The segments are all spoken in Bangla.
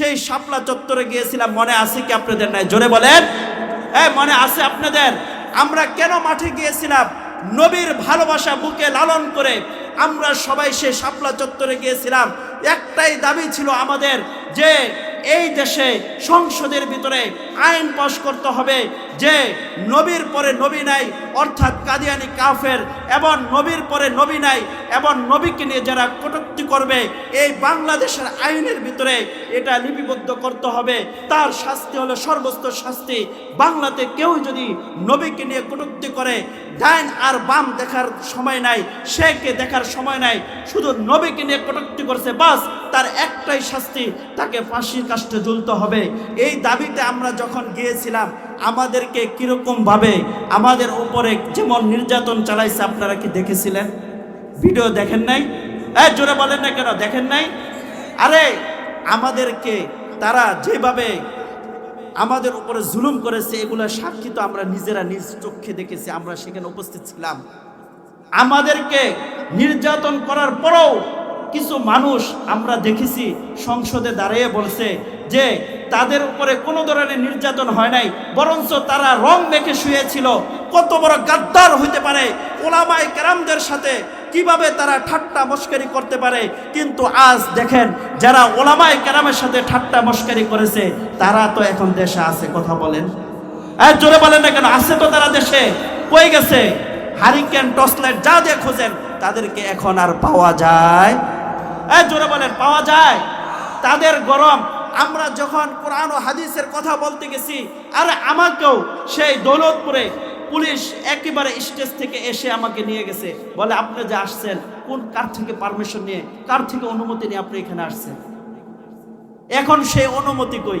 সেই শাপলা চত্বরে গিয়েছিলাম, মনে আছে কি আপনাদের নাই? জোরে বলেন। হ্যাঁ মনে আছে আপনাদের? আমরা কেন মাঠে গিয়েছিলাম? নবীর ভালোবাসা বুকে লালন করে আমরা সবাই সে শাপলা চত্বরে গিয়েছিলাম। একটাই দাবি ছিল আমাদের যে এই দেশে সংসদের ভিতরে আইন পাশ করতে হবে, যে নবীর পরে নবী নাই, অর্থাৎ কাদিয়ানি কাফের, এবং নবীর পরে নবী নাই, এবং নবীকে নিয়ে যারা কটূক্তি করবে, এই বাংলাদেশের আইনের ভিতরে এটা লিপিবদ্ধ করতে হবে। তার শাস্তি হলো সর্বোচ্চ শাস্তি। বাংলাতে কেউ যদি নবীকে নিয়ে কটুক্তি করে, ডাইন আর বাম দেখার সময় নাই, শেখকে দেখার সময় নাই, শুধু নবীকে নিয়ে কটুক্তি করছে, বাস তার একটাই শাস্তি, তাকে ফাঁসির কাষ্টে ঝুলতে হবে। এই দাবিতে আমরা যখন গিয়েছিলাম, আমাদেরকে কীরকম ভাবে আমাদের উপরে যেমন নির্যাতন চালাইছে, আপনারা কি দেখেছিলেন? ভিডিও দেখেন নাই? জোরে বলেন না কেন? দেখেন নাই? আরে, আমাদেরকে তারা যেভাবে আমাদের উপরে জুলুম করেছে, এগুলো সাক্ষী তো আমরা নিজেরা নিজ চোখে দেখেছি, আমরা সেখানে উপস্থিত ছিলাম। আমাদেরকে নির্যাতন করার পরেও কিছু মানুষ আমরা দেখেছি, সংসদে দাঁড়িয়ে বলছে যে, তাদের উপরে কোনো ধরনের নির্যাতন হয় নাই, বরঞ্চ তারা রং মেখে শুয়েছিল। কত বড় গাদ্দার হইতে পারে ওলামাই কেরামদের সাথে কীভাবে তারা ঠাট্টা মস্কারি করতে পারে? কিন্তু আজ দেখেন, যারা ওলামাই কেরামের সাথে ঠাট্টা মস্কারি করেছে, তারা তো এখন দেশে আছে, কথা বলেন। আর জোরে বলেন না কেন, আছে তো তারা দেশে, কই গেছে? হারিকেন টসলাইট যা দিয়ে খোঁজেন, তাদেরকে এখন আর পাওয়া যায়। এই জোরে বলেন, পাওয়া যায়? তাদের গরম, আমরা যখন কোরআন ও হাদিসের কথা বলতে গেছি, আর আমাকেও সেই দৌলতপুরে পুলিশ একেবারে স্টেজ থেকে এসে আমাকে নিয়ে গেছে। বলে, আপনি যে আসছেন, কোন কার থেকে পারমিশন নিয়ে, কার থেকে অনুমতি নিয়ে আপনি এখানে আসছেন? এখন সেই অনুমতি কই?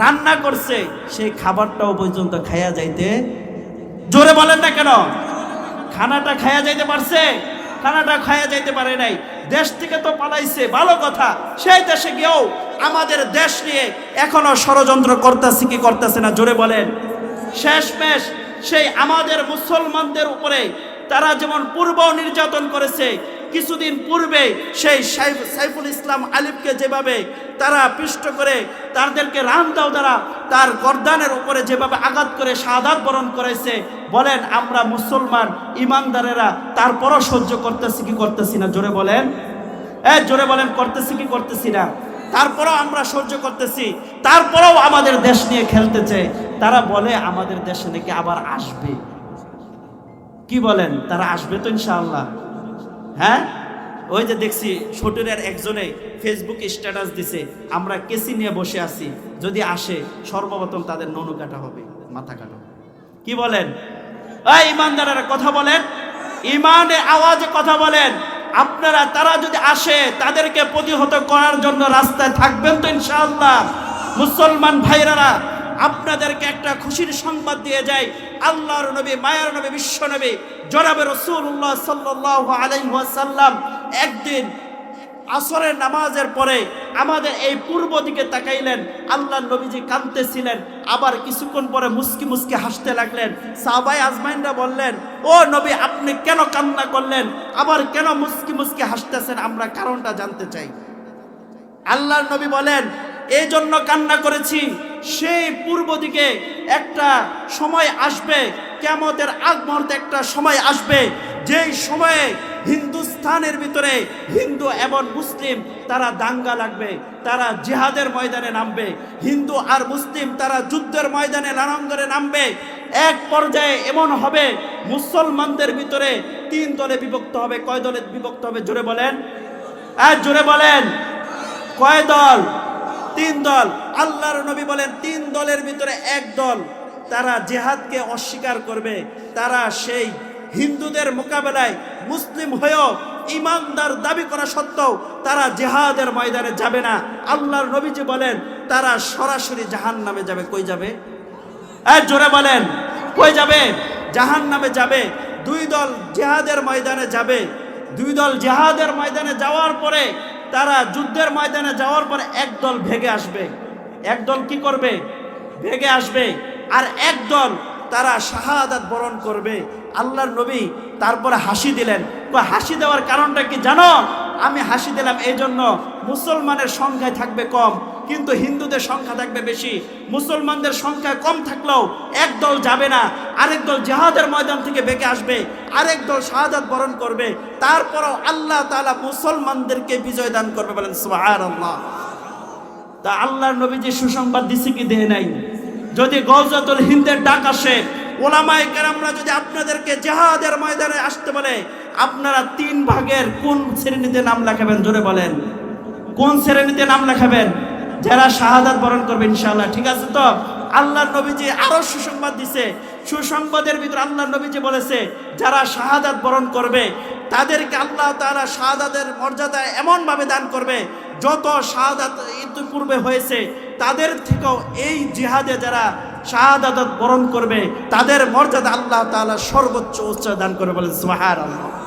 রান্না করছে, সেই খাবারটাও পর্যন্ত খাইয়া যাইতে, জোরে বলেন না কেন? খানাটা খাইয়া যাইতে পারছে, খানাটা খাইয়া যাইতে পারে নাই। দেশ থেকে তো পালাইছে, ভালো কথা। সেই দেশে গিয়েও আমাদের দেশ নিয়ে এখনও ষড়যন্ত্র করতেছে কি করতেছে না, জোরে বলেন। শেষমেশ সেই আমাদের মুসলমানদের উপরে তারা যেমন পূর্ব নির্যাতন করেছে, কিছুদিন পূর্বে সেই সাইফ- সাইফুল ইসলাম আলিফকে যেভাবে তারা পিষ্ট করে তাদেরকে রান দাও দ্বারা তার গর্দানের উপরে যেভাবে আঘাত করে শাহাদাত বরণ করেছে, বলেন আমরা মুসলমান ইমানদারেরা তারপরও সহ্য করতেছি কি করতেছি না? জোরে বলেন। এ, জোরে বলেন, করতেছি কি করতেছি না? তারপরেও আমরা সহ্য করতেছি, তারপরেও আমাদের দেশ নিয়ে খেলতেছে। তারা বলে, আমাদের দেশে নাকি আবার আসবে। কি বলেন? তারা আসবে তো ইনশাআল্লাহ। হ্যাঁ? ওই যে দেখছি ছোটনের একজনে ফেসবুক স্ট্যাটাস দিছে, আমরা কেসি নিয়ে বসে আছি। যদি আসে, সর্বপ্রথম তাদের ননু কাটা হবে, মাথা কাটা। কি বলেন? এই ইমানদারেরা কথা বলেন। ইমানের আওয়াজে কথা বলেন। আপনারা, তারা যদি আসে, তাদেরকে প্রতিহত করার জন্য রাস্তায় থাকবেন তো ইনশাআল্লাহ। মুসলমান ভাইরারা আপনাদেরকে একটা খুশির সংবাদ দিয়ে যায় আল্লাহর নবী, মায়ার নবী, বিশ্ব নবী, জনাবে রসুল্লাহ সাল্লাহ আলাইসাল্লাম একদিন আসরের নামাজের পরে আমাদের এই পূর্ব দিকে তাকাইলেন আল্লাহ নবীজি কাঁদতেছিলেন, আবার কিছুক্ষণ পরে মুস্কি মুস্কি হাসতে লাগলেন। সাহাবাই আজমাইনরা বললেন, ও নবী, আপনি কেন কান্না করলেন? আবার কেন মুস্কি মুস্কি হাসতেছেন? আমরা কারণটা জানতে চাই। আল্লাহর নবী বলেন এই জন্য কান্না করেছি। সেই পূর্ব দিকে একটা সময় আসবে কেমতের আগ একটা সময় আসবে। যেই সময়ে হিন্দুস্থানের ভিতরে হিন্দু এবং মুসলিম তারা দাঙ্গা লাগবে, তারা জিহাদের ময়দানে নামবে। হিন্দু আর মুসলিম তারা যুদ্ধের ময়দানে লানন্দরে নামবে। এক পর্যায়ে এমন হবে, মুসলমানদের ভিতরে তিন দলে বিভক্ত হবে। কয় দলে বিভক্ত হবে? জোরে বলেন। আর জোরে বলেন। কয় দল? তিন দল। আল্লাহর নবী বলেন, তিন দলের ভিতরে এক দল। তারা জেহাদকে অস্বীকার করবে। তারা সেই হিন্দুদের মোকাবেলায় মুসলিম হয়েও ইমানদার দাবি করা সত্ত্বেও তারা জেহাদের ময়দানে যাবে না। আল্লাহর নবীজি বলেন, তারা সরাসরি জাহান নামে যাবে। কই যাবে? জোরে বলেন, কই যাবে? জাহান নামে যাবে। দুই দল জেহাদের ময়দানে যাবে। দুই দল জেহাদের ময়দানে যাওয়ার পরে, তারা যুদ্ধের ময়দানে যাওয়ার পরে এক দল ভেগে আসবে। এক দল কি করবে? ভেগে আসবে। আর একদল তারা শাহাদাত বরণ করবে। আল্লাহর নবী তারপরে হাসি দিলেন। হাসি দেওয়ার কারণটা কি জানো? আমি হাসি দিলাম এই জন্য মুসলমানের সংখ্যায় থাকবে কম, কিন্তু হিন্দুদের সংখ্যা থাকবে বেশি। মুসলমানদের সংখ্যা কম থাকলেও এক দল যাবে না। আরেক দল জেহাদের ময়দান থেকে বেঁকে আসবে। আরেক দল শাহাদাত বরণ করবে। তারপরও আল্লাহ তালা মুসলমানদেরকে বিজয় দান করবে বলেন, সুবহানাল্লাহ। তা আল্লাহর নবীজি সুসংবাদ দিছে কি দেয় নাই? যদি গৌজাতুল হিন্দের ডাক আসে, ওলামায়ে কেরামরা যদি আপনাদেরকে জেহাদের ময়দানে আসতে বলে, আপনারা তিন ভাগের কোন শ্রেণীতে নাম লেখাবেন? জোরে বলেন। কোন শ্রেণীতে নাম লেখাবেন? যারা শাহাদাত বরণ করবে, ইনশাআল্লাহ। ঠিক আছে তো? আল্লাহর নবীজি আরও সুসংবাদ দিছে। সুসংবাদের ভিতর আল্লাহ নবীজি বলেছে, যারা শাহাদাত বরণ করবে, তাদেরকে আল্লাহ তারা শাহাদাতের মর্যাদা এমনভাবে দান করবে যত শাহাদাত ইতিপূর্বে হয়েছে, তাদের থেকেও এই জিহাদে যারা শাহাদাত বরণ করবে, তাদের মর্যাদা আল্লাহ তালা সর্বোচ্চ উচ্চ দান করবে বলেন, সুবহানাল্লাহ।